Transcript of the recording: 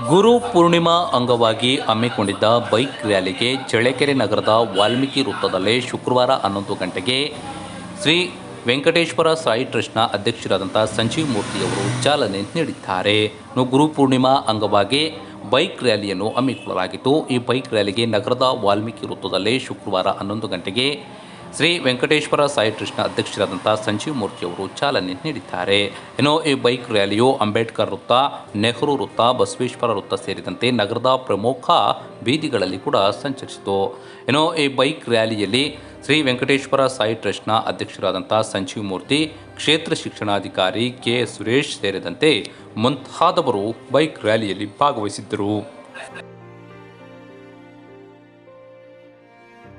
ಗುರು ಪೂರ್ಣಿಮಾ ಅಂಗವಾಗಿ ಹಮ್ಮಿಕೊಂಡಿದ್ದ ಬೈಕ್ ರ್ಯಾಲಿಗೆ ಚಳ್ಳಕೆರೆ ನಗರದ ವಾಲ್ಮೀಕಿ ವೃತ್ತದಲ್ಲಿ ಶುಕ್ರವಾರ ಹನ್ನೊಂದು ಗಂಟೆಗೆ ಶ್ರೀ ವೆಂಕಟೇಶ್ವರ ಸಾಯಿ ಟ್ರಸ್ಟ್ನ ಅಧ್ಯಕ್ಷರಾದಂಥ ಸಂಜೀವ್ ಮೂರ್ತಿಯವರು ಚಾಲನೆ ನೀಡಿದ್ದಾರೆ. ಗುರು ಪೂರ್ಣಿಮಾ ಅಂಗವಾಗಿ ಬೈಕ್ ರ್ಯಾಲಿಯನ್ನು ಹಮ್ಮಿಕೊಳ್ಳಲಾಗಿತ್ತು. ಈ ಬೈಕ್ ರ್ಯಾಲಿಗೆ ನಗರದ ವಾಲ್ಮೀಕಿ ವೃತ್ತದಲ್ಲಿ ಶುಕ್ರವಾರ ಹನ್ನೊಂದು ಗಂಟೆಗೆ ಶ್ರೀ ವೆಂಕಟೇಶ್ವರ ಸಾಯಿ ಟ್ರಸ್ಟ್ನ ಅಧ್ಯಕ್ಷರಾದಂಥ ಸಂಜೀವ್ ಮೂರ್ತಿಯವರು ಚಾಲನೆ ನೀಡಿದ್ದಾರೆ. ಇನ್ನು ಈ ಬೈಕ್ ರ್ಯಾಲಿಯು ಅಂಬೇಡ್ಕರ್ ವೃತ್ತ, ನೆಹರು ವೃತ್ತ, ಬಸವೇಶ್ವರ ವೃತ್ತ ಸೇರಿದಂತೆ ನಗರದ ಪ್ರಮುಖ ಬೀದಿಗಳಲ್ಲಿ ಕೂಡ ಸಂಚರಿಸಿತು. ಇನ್ನು ಈ ಬೈಕ್ ರ್ಯಾಲಿಯಲ್ಲಿ ಶ್ರೀ ವೆಂಕಟೇಶ್ವರ ಸಾಯಿ ಟ್ರಸ್ಟ್ನ ಅಧ್ಯಕ್ಷರಾದಂಥ ಸಂಜೀವ್ ಮೂರ್ತಿ, ಕ್ಷೇತ್ರ ಶಿಕ್ಷಣಾಧಿಕಾರಿ ಕೆ ಸುರೇಶ್ ಸೇರಿದಂತೆ ಮುಂತಾದವರು ಬೈಕ್ ರ್ಯಾಲಿಯಲ್ಲಿ ಭಾಗವಹಿಸಿದ್ದರು.